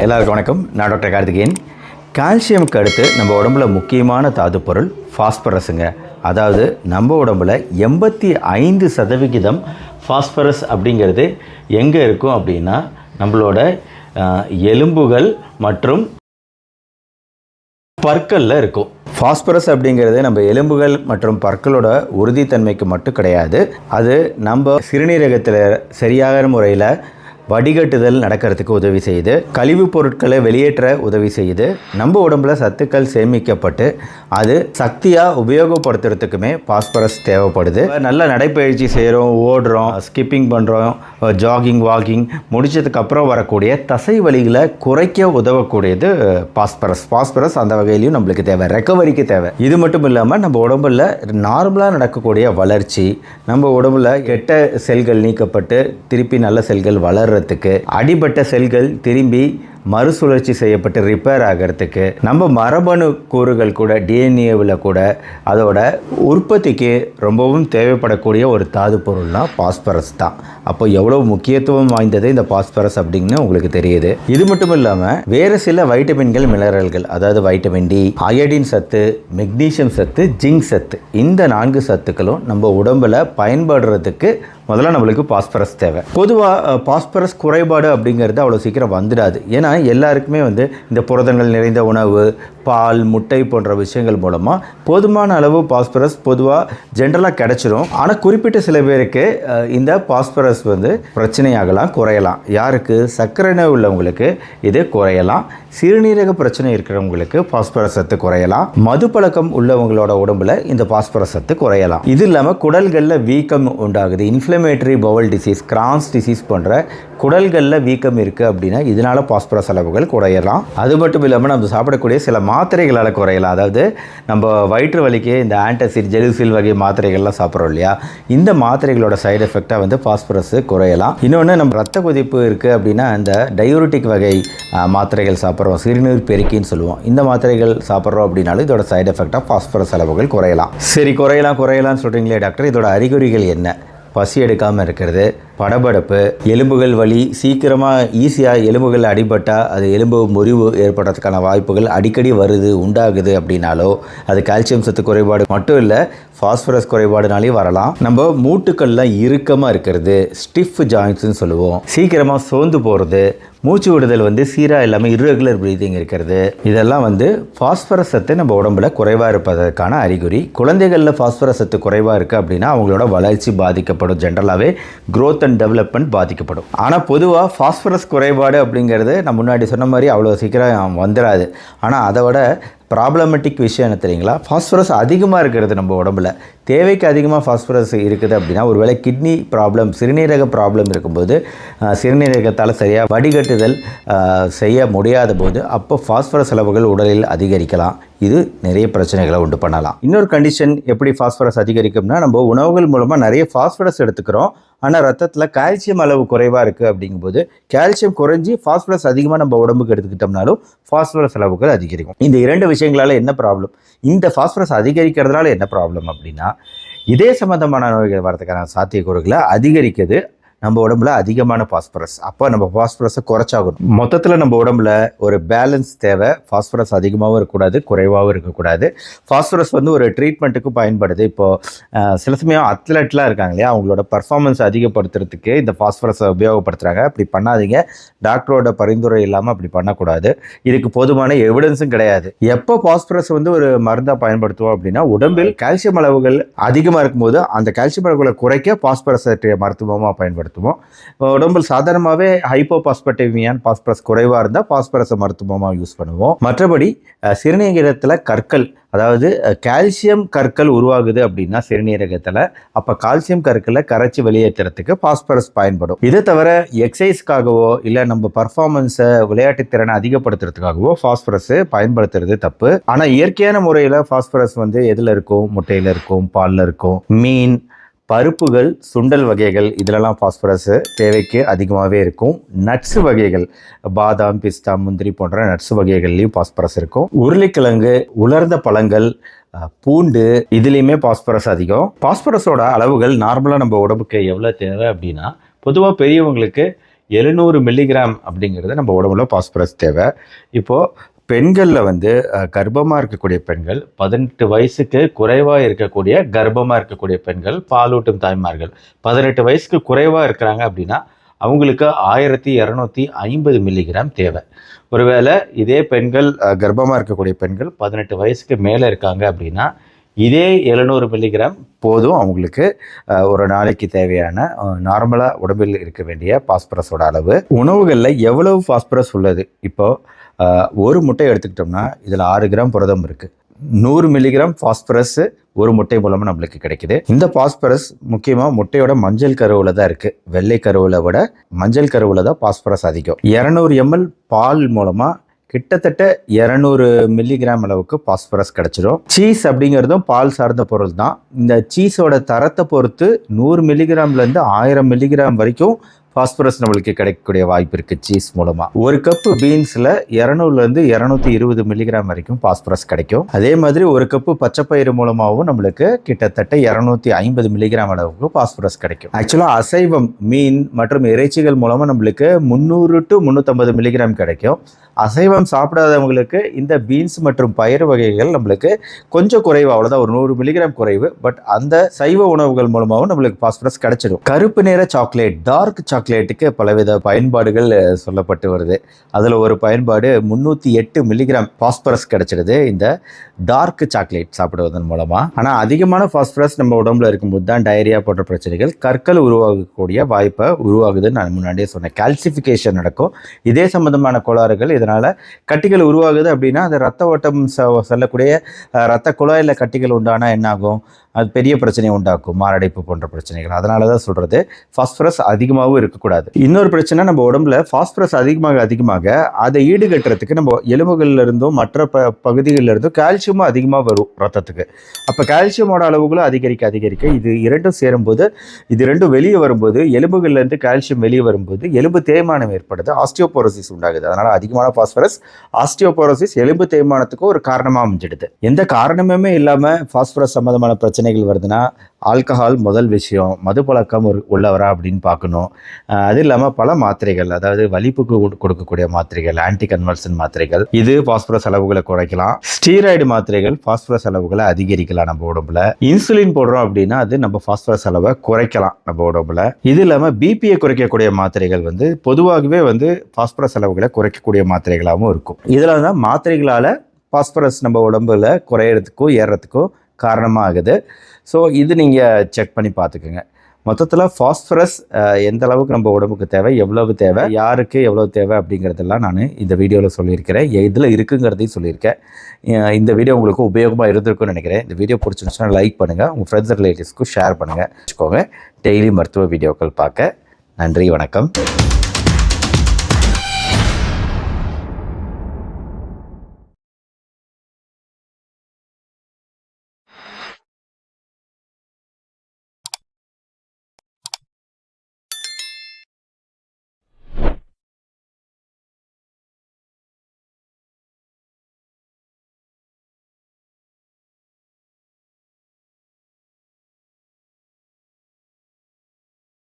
எல்லாருக்கும் வணக்கம். நான் டாக்டர் கார்த்திகேயன். கால்சியமுக்கு அடுத்து நம்ம உடம்புல முக்கியமான தாது பொருள் ஃபாஸ்பரஸுங்க அதாவது நம்ம உடம்புல எண்பத்தி ஐந்து சதவிகிதம் ஃபாஸ்பரஸ் அப்படிங்கிறது எங்கே இருக்கும் அப்படின்னா நம்மளோட எலும்புகள் மற்றும் பற்களில் இருக்கும். ஃபாஸ்பரஸ் அப்படிங்கிறது நம்ம எலும்புகள் மற்றும் பற்களோட உறுதித்தன்மைக்கு மட்டும் கிடையாது. அது நம்ம சிறுநீரகத்தில் சரியான முறையில் வடிகட்டுதல் நடக்கிறதுக்கு உதவி செய்யுது. கழிவுப் பொருட்களை வெளியேற்ற உதவி செய்யுது. நம்ம உடம்புல சத்துக்கள் சேமிக்கப்பட்டு அது சக்தியாக உபயோகப்படுத்துறதுக்குமே பாஸ்பரஸ் தேவைப்படுது. நல்ல நடைப்பயிற்சி செய்கிறோம் ஓடுறோம் ஸ்கிப்பிங் பண்ணுறோம் ஜாகிங் வாக்கிங் முடிச்சதுக்கப்புறம் வரக்கூடிய தசை வலிகளை குறைக்க உதவக்கூடியது பாஸ்பரஸ் பாஸ்பரஸ் அந்த வகையிலையும் நம்மளுக்கு தேவை ரெக்கவரிக்கு தேவை. இது மட்டும் இல்லாமல் நம்ம உடம்புல நார்மலாக நடக்கக்கூடிய வளர்ச்சி நம்ம உடம்புல கெட்ட செல்கள் நீக்கப்பட்டு திருப்பி நல்ல செல்கள் வளர்றதுக்கு அடிபட்ட செல்கள் திரும்பி மறுசுழற்சி செய்யப்பட்டு ரிப்பேர் ஆகிறதுக்கு நம்ம மரபணு கூறுகள் கூட டிஎன்ஏவில் கூட அதோட உற்பத்திக்கு ரொம்பவும் தேவைப்படக்கூடிய ஒரு தாது பொருள்னா பாஸ்பரஸ் தான். அப்போ எவ்வளோ முக்கியத்துவம் வாய்ந்தது இந்த பாஸ்பரஸ் அப்படின்னு உங்களுக்கு தெரியுது. இது மட்டும் இல்லாமல் வேறு சில வைட்டமின்கள் மினரல்கள் அதாவது வைட்டமின் டி அயடின் சத்து மெக்னீஷியம் சத்து ஜிங்க் சத்து இந்த நான்கு சத்துக்களும் நம்ம உடம்பில் பயன்படுறதுக்கு முதல்ல நம்மளுக்கு பாஸ்பரஸ் தேவை. பொதுவாக பாஸ்பரஸ் குறைபாடு அப்படிங்கிறது அவ்வளோ சீக்கிரம் வந்துடாது. ஏன்னா எல்லாருக்குமே வந்து இந்த புரதங்கள் நிறைந்த உணவு பால் முட்டை போன்ற விஷயங்கள் மூலமாக போதுமான அளவு பாஸ்பரஸ் பொதுவாக ஜென்ரலாக கிடச்சிரும். ஆனால் குறிப்பிட்ட சில பேருக்கு இந்த பாஸ்பரஸ் வந்து பிரச்சனையாகலாம் குறையலாம். யாருக்கு? சர்க்கரை நோய் உள்ளவங்களுக்கு இது குறையலாம். சிறுநீரக பிரச்சனை இருக்கிறவங்களுக்கு பாஸ்பரஸ் சத்து குறையலாம். மது பழக்கம் உள்ளவங்களோட உடம்புல இந்த பாஸ்பரஸ் சத்து குறையலாம். இது இல்லாமல் குடல்களில் வீக்கம் உண்டாகுது. Inflammatory bowel disease Crohn's disease போன்ற குடல்களில் வீக்கம் இருக்குது அப்படின்னா இதனால பாஸ்பரஸ் அளவுகள் குறையலாம். அது மட்டும் இல்லாமல் நம்ம சாப்பிடக்கூடிய சில மாத்திரைகளால் குறையலாம். அதாவது நம்ம வயிற்று வலிக்கு இந்த ஆன்டசிட் ஜெலுசில் வகை மாத்திரைகள்லாம் சாப்பிட்றோம் இல்லையா? இந்த மாத்திரைகளோட சைடு எஃபெக்டாக வந்து பாஸ்பரஸ் குறையலாம். இன்னொன்று நம்ம ரத்த கொதிப்பு இருக்குது அப்படின்னா இந்த டயூரிட்டிக் வகை மாத்திரைகள் சாப்பிட்றோம். சிறுநீர் பெருக்கின்னு சொல்லுவோம். இந்த மாத்திரைகள் சாப்பிட்றோம் அப்படின்னாலும் இதோட சைடு எஃபெக்டாக பாஸ்பரஸ் அளவுகள் குறையலாம். சரி குறையலாம் குறையலாம்னு சொல்கிறீங்களே டாக்டர். இதோட அறிகுறிகள் என்ன? பசி எடுக்காமல் இருக்கிறது படபடப்பு எலும்புகள் வலி சீக்கிரமாக ஈஸியாக எலும்புகள் அடிபட்டால் அது எலும்பு முறிவு ஏற்படுறதுக்கான வாய்ப்புகள் அடிக்கடி வருது உண்டாகுது அப்படின்னாலோ அது கால்சியம் சத்து குறைபாடு மட்டும் இல்லை ஃபாஸ்பரஸ் குறைபாடுனாலே வரலாம். நம்ம மூட்டுக்கள்லாம் இறுக்கமாக இருக்கிறது ஸ்டிஃப் ஜாயின்ட்ஸ்னு சொல்லுவோம். சீக்கிரமாக சோர்ந்து போகிறது மூச்சு விடுதல் வந்து சீராக இல்லாமல் இர்ரெகுலர் ப்ரீதிங் இருக்கிறது. இதெல்லாம் வந்து ஃபாஸ்பரஸ் சத்து நம்ம உடம்புல குறைவாக இருப்பதற்கான அறிகுறி. குழந்தைகளில் ஃபாஸ்பரஸ் சத்து குறைவாக இருக்குது அப்படின்னா அவங்களோட வளர்ச்சி பாதிக்கப்படும். ஜென்ரலாகவே க்ரோத் அண்ட் டெவலப்மெண்ட் பாதிக்கப்படும். ஆனால் பொதுவாக ஃபாஸ்பரஸ் குறைபாடு அப்படிங்கிறது நான் முன்னாடி சொன்ன மாதிரி அவ்வளோ சீக்கிரம் வந்துடாது ஆனால் அதை விட ப்ராப்ளமேட்டிக் விஷயம் என்ன தெரியுங்களா? ஃபாஸ்பரஸ் அதிகமாக இருக்கிறது நம்ம உடம்புல. தேவைக்கு அதிகமாக ஃபாஸ்பரஸ் இருக்குது அப்படின்னா ஒருவேளை கிட்னி ப்ராப்ளம் சிறுநீரக ப்ராப்ளம் இருக்கும்போது சிறுநீரகத்தால் சரியாக வடிகட்டுதல் செய்ய முடியாத போது அப்போ ஃபாஸ்பரஸ் அளவுகள் உடலில் அதிகரிக்கலாம். இது நிறைய பிரச்சனைகளை உண்டு பண்ணலாம். இன்னொரு கண்டிஷன் எப்படி ஃபாஸ்பரஸ் அதிகரிக்கும்னா நம்ம உணவுகள் மூலமாக நிறைய ஃபாஸ்பரஸ் எடுத்துக்கிறோம். ஆனால் ரத்தத்தில் கால்சியம் அளவு குறைவாக இருக்குது அப்படிங்கும்போது கால்சியம் குறைஞ்சி ஃபாஸ்பரஸ் அதிகமாக நம்ம உடம்புக்கு எடுத்துக்கிட்டோம்னாலும் ஃபாஸ்பரஸ் அளவுகள் அதிகரிக்கும். இந்த இரண்டு விஷயங்களால் என்ன ப்ராப்ளம் இந்த ஃபாஸ்பரஸ் அதிகரிக்கிறதுனால என்ன ப்ராப்ளம் அப்படின்னா இதே சம்பந்தமான நோய்கள் வரதுக்கான சாத்தியக்கூறுகளை அதிகரிக்குது நம்ம உடம்புல அதிகமான பாஸ்பரஸ் அப்போ நம்ம பாஸ்பரஸை குறைச்சாகணும். மொத்தத்தில் நம்ம உடம்புல ஒரு பேலன்ஸ் தேவை. பாஸ்பரஸ் அதிகமாகவும் இருக்கக்கூடாது குறைவாகவும் இருக்கக்கூடாது. பாஸ்பரஸ் வந்து ஒரு ட்ரீட்மெண்ட்டுக்கு பயன்படுது. இப்போது சில சமயம் அத்லெட்லாம் இருக்காங்க இல்லையா? அவங்களோட பர்ஃபார்மன்ஸ் அதிகப்படுத்துறதுக்கு இந்த பாஸ்பரஸை உபயோகப்படுத்துகிறாங்க அப்படி பண்ணாதீங்க. டாக்டரோட பரிந்துரை இல்லாமல் அப்படி பண்ணக்கூடாது. இதுக்கு போதுமான எவிடன்ஸும் கிடையாது. எப்போ பாஸ்பரஸ் வந்து ஒரு மருந்தாக பயன்படுத்துவோம் அப்படின்னா உடம்பில் கால்சியம் அளவுகள் அதிகமாக இருக்கும்போது அந்த கால்சியம் அளவுகளை குறைக்க பாஸ்பரஸ் மருத்துவமாக பயன்படுத்துவோம் உடம்பில் சாதாரணமாகவே ஹைப்போபாஸ்பட்டேமியான் பாஸ்பரஸ் குறைவாக இருந்தால் பாஸ்பரஸை மருத்துவமாக யூஸ் பண்ணுவோம். மற்றபடி சிறுநீரகத்தில் கற்கள் அதாவது கால்சியம் கற்கள் உருவாகுது அப்படின்னா சிறுநீரகத்தில் அப்போ கால்சியம் கற்களை கரைச்சி வெளியேற்றுறதுக்கு பாஸ்பரஸ் பயன்படும். இதை தவிர எக்ஸசைஸ்க்காகவோ இல்லை நம்ம பர்ஃபார்மன்ஸை விளையாட்டு திறனை அதிகப்படுத்துறதுக்காகவோ பாஸ்பரஸ் பயன்படுத்துறது தப்பு. ஆனால் இயற்கையான முறையில் ஃபாஸ்பரஸ் வந்து எதில் இருக்கும்? முட்டையில் இருக்கும் பாலில் இருக்கும். மீன் பருப்புகள் சுண்டல் வகைகள் இதிலெல்லாம் ஃபாஸ்பரஸ் தேவைக்கு அதிகமாகவே இருக்கும். நட்ஸு வகைகள் பாதாம் பிஸ்தா முந்திரி போன்ற நட்ஸு வகைகள்லையும் பாஸ்பரஸ் இருக்கும். உருளைக்கிழங்கு உலர்ந்த பழங்கள் பூண்டு இதுலேயுமே பாஸ்பரஸ் அதிகம். பாஸ்பரஸோட அளவுகள் நார்மலாக நம்ம உடம்புக்கு எவ்வளோ தேவை அப்படின்னா பொதுவாக பெரியவங்களுக்கு எழுநூறு மில்லிகிராம் அப்படிங்கிறது நம்ம உடம்புல பாஸ்பரஸ் தேவை. இப்போது பெண்களில் வந்து கர்ப்பமாக இருக்கக்கூடிய பெண்கள் பதினெட்டு வயசுக்கு குறைவாக இருக்கக்கூடிய கர்ப்பமாக இருக்கக்கூடிய பெண்கள் பாலூட்டும் தாய்மார்கள் பதினெட்டு வயசுக்கு குறைவாக இருக்கிறாங்க அப்படின்னா அவங்களுக்கு ஆயிரத்தி இரநூத்தி ஐம்பது மில்லிகிராம் தேவை. ஒருவேளை இதே பெண்கள் கர்ப்பமாக இருக்கக்கூடிய பெண்கள் பதினெட்டு வயசுக்கு மேலே இருக்காங்க அப்படின்னா இதே எழுநூறு மில்லிகிராம் போதும் அவங்களுக்கு ஒரு நாளைக்கு தேவையான நார்மலாக உடம்பில் இருக்க வேண்டிய பாஸ்பரஸோட அளவு. உணவுகளில் எவ்வளவு பாஸ்பரஸ் உள்ளது? இப்போது ஒரு முட்டை எடுத்துக்கிட்டோம்னா இதில் ஆறு கிராம் புரதம் இருக்குது நூறு மில்லிகிராம் ஃபாஸ்பரஸ் ஒரு முட்டை மூலமாக நம்மளுக்கு கிடைக்குது. இந்த பாஸ்பரஸ் முக்கியமாக முட்டையோட மஞ்சள் கருவில் தான் இருக்குது வெள்ளை கருவில் விட மஞ்சள் கருவில் தான் பாஸ்பரஸ் அதிகம். இரநூறு எம்எல் பால் மூலமாக கிட்டத்தட்ட இரநூறு மில்லிகிராம் அளவுக்கு பாஸ்பரஸ் கிடைச்சிரும். சீஸ் அப்படிங்கிறதும் பால் சார்ந்த பொருள் தான். இந்த சீஸோட தரத்தை பொறுத்து நூறு மில்லிகிராம்லேருந்து ஆயிரம் மில்லிகிராம் வரைக்கும் ஃபாஸ்பரஸ் நம்மளுக்கு கிடைக்கக்கூடிய வாய்ப்பு இருக்குது சீஸ் மூலமாக ஒரு கப்பு பீன்ஸில் இரநூறுலேருந்து இரநூத்தி இருபது மில்லிகிராம் வரைக்கும் ஃபாஸ்பரஸ் கிடைக்கும். அதே மாதிரி ஒரு கப்பு பச்சைப்பயிறு மூலமாகவும் நம்மளுக்கு கிட்டத்தட்ட இரநூத்தி ஐம்பது மில்லிகிராம் அளவுக்கு ஃபாஸ்பரஸ் கிடைக்கும். ஆக்சுவலாக அசைவம் மீன் மற்றும் இறைச்சிகள் மூலமாக நம்மளுக்கு முந்நூறு டு முந்நூற்றம்பது மில்லிகிராம் கிடைக்கும். அசைவம் சாப்பிடாதவங்களுக்கு இந்த பீன்ஸ் மற்றும் பயிறு வகைகள் நம்மளுக்கு கொஞ்சம் குறைவு அவ்வளோதான் ஒரு நூறு மில்லிகிராம் குறைவு பட் அந்த சைவ உணவுகள் மூலமாகவும் நம்மளுக்கு ஃபாஸ்பரஸ் கிடைச்சிடும். கருப்பு நிற சாக்லேட் டார்க் சாக்லேட்டுக்கு பலவித பயன்பாடுகள் சொல்லப்பட்டு வருது. அதில் ஒரு பயன்பாடு முந்நூற்றி எட்டு மில்லிகிராம் ஃபாஸ்பரஸ் கிடச்சிடுது. இந்த டார்க் சாக்லேட் சாப்பிடுவதன் மூலமாக ஆனால் அதிகமான ஃபாஸ்பரஸ் நம்ம உடம்புல இருக்கும்போது தான் டயரியா போன்ற பிரச்சனைகள் கற்கள் உருவாகக்கூடிய வாய்ப்பை உருவாகுதுன்னு நான் முன்னாடியே சொன்னேன். கால்சிஃபிகேஷன் நடக்கும். இதே சம்பந்தமான கோளாறுகள் இதனால் கட்டிகள் உருவாகுது அப்படின்னா அந்த ரத்த ஓட்டம் செ- செல்லக்கூடிய ரத்த குழாயில் கட்டிகள் உண்டானா என்னாகும்? அது பெரிய பிரச்சனையை உண்டாக்கும் மாரடைப்பு போன்ற பிரச்சனைகள். அதனால தான் சொல்கிறது ஃபாஸ்பரஸ் அதிகமாகவும் இருக்கக்கூடாது. இன்னொரு பிரச்சனை நம்ம உடம்புல ஃபாஸ்பரஸ் அதிகமாக அதிகமாக அதை ஈடுகட்டுறதுக்கு நம்ம எலும்புகள்லேருந்தும் மற்ற ப பகுதிகளிலிருந்தும் கால்சியமும் அதிகமாக வரும் ரத்தத்துக்கு. அப்போ கால்சியமோட அளவுகளும் அதிகரிக்க அதிகரிக்க இது இரண்டும் சேரும்போது இது ரெண்டும் வெளியே வரும்போது எலும்புகள்லேருந்து கால்சியம் வெளியே வரும்போது எலும்பு தேய்மானம் ஏற்படுது ஆஸ்டியோபோரோசிஸ் உண்டாகுது. அதனால் அதிகமான ஃபாஸ்பரஸ் ஆஸ்டியோபோரோசிஸ் எலும்பு தேய்மானத்துக்கு ஒரு காரணமாக அமைஞ்சிடுது. எந்த காரணமுமே இல்லாமல் ஃபாஸ்பரஸ் சம்மந்தமான பிரச்சனை பிரச்சனைகள் வருதுன்னா ஆல்கஹால் முதல் விஷயம் மது பழக்கம் ஒரு- உள்ளவரா அப்படின்னு பார்க்கணும். அது இல்லாமல் பல மாத்திரைகள் அதாவது வலிப்புக்கு கொடு- கொடுக்கக்கூடிய மாத்திரைகள் ஆன்டி கன்வர்சன் மாத்திரைகள் இது பாஸ்பரஸ் அளவுகளை குறைக்கலாம். ஸ்டீராய்டு மாத்திரைகள் பாஸ்பரஸ் அளவுகளை அதிகரிக்கலாம் நம்ம உடம்புல. இன்சுலின் போடுறோம் அப்படின்னா அது நம்ம பாஸ்பரஸ் அளவை குறைக்கலாம் நம்ம உடம்புல. இது இல்லாமல் பிபியை குறைக்கக்கூடிய மாத்திரைகள் வந்து பொதுவாகவே வந்து பாஸ்பரஸ் அளவுகளை குறைக்கக்கூடிய மாத்திரைகளாகவும் இருக்கும். இதில் தான் மாத்திரைகளால் பாஸ்பரஸ் நம்ம உடம்புல குறையறதுக்கும் ஏறுறதுக்கும் காரணமாகுது. ஸோ இது நீங்கள் செக் பண்ணி பார்த்துக்குங்க. மொத்தத்தில் ஃபாஸ்பரஸ் எந்த அளவுக்கு நம்ம உடம்புக்கு தேவை எவ்வளவு தேவை யாருக்கு எவ்வளவு தேவை அப்படிங்கிறதெல்லாம் நான் இந்த வீடியோவில் சொல்லியிருக்கிறேன். இதில் இருக்குங்கிறதையும் சொல்லியிருக்கேன். இந்த வீடியோ உங்களுக்கு உபயோகமாக இருந்திருக்கும்னு நினைக்கிறேன். இந்த வீடியோ பிடிச்சிருந்துச்சுன்னா லைக் பண்ணுங்கள் உங்கள் ஃப்ரெண்ட்ஸ் ரிலேட்டிவ்ஸ்க்கு ஷேர் பண்ணுங்கள் வச்சுக்கோங்க. டெய்லி மருத்துவ வீடியோக்கள் பார்க்க. நன்றி வணக்கம்.